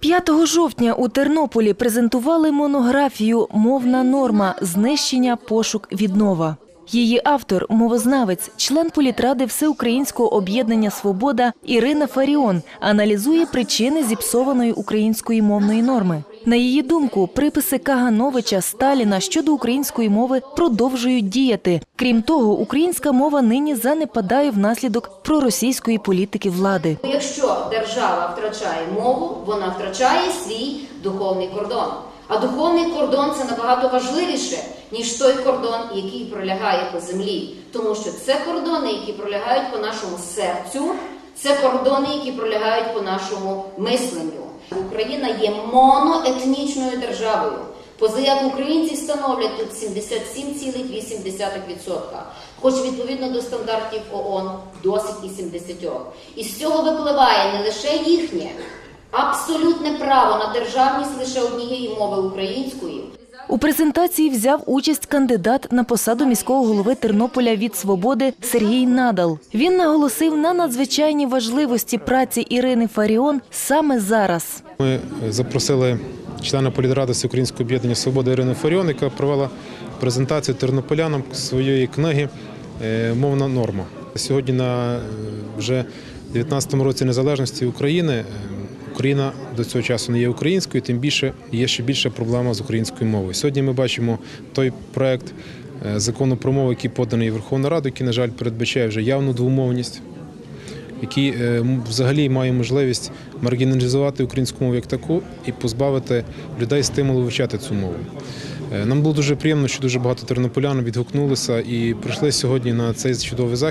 5 жовтня у Тернополі презентували монографію Мовна норма знищення, пошук, віднова. Її автор, мовознавець, член політради Всеукраїнського об'єднання Свобода Ірина Фаріон аналізує причини зіпсованої української мовної норми. На її думку, приписи Кагановича Сталіна щодо української мови продовжують діяти. Крім того, українська мова нині занепадає внаслідок проросійської політики влади. Якщо держава втрачає мову, вона втрачає свій духовний кордон. А духовний кордон це набагато важливіше, ніж той кордон, який пролягає по землі. Тому що це кордони, які пролягають по нашому серцю, це кордони, які пролягають по нашому мисленню. Україна є моноетнічною державою. Позаяк українці становлять тут 77,8%, хоч відповідно до стандартів ООН досить і 70. І з цього випливає не лише їхнє абсолютне право на державність лише однієї мови української. У презентації взяв участь кандидат на посаду міського голови Тернополя від свободи Сергій Надал. Він наголосив на надзвичайній важливості праці Ірини Фаріон саме зараз. Ми запросили члена політради Всеукраїнського об'єднання Свобода Ірину Фаріон, яка провела презентацію тернополянам своєї книги е, Мовна норма. Сьогодні на е, вже 19-му році незалежності України е, Україна до цього часу не є українською, тим більше є ще більша проблема з українською мовою. Сьогодні ми бачимо той проект е, закону про мову, який поданий Верховна Рада, який, на жаль, передбачає вже явну двомовність який е, взагалі має можливість маргіналізувати українську мову як таку і позбавити людей стимулу вивчати цю мову. Е, Нам було дуже приємно, що дуже багато тернополян відгукнулися і прийшли сьогодні на цей чудовий захід.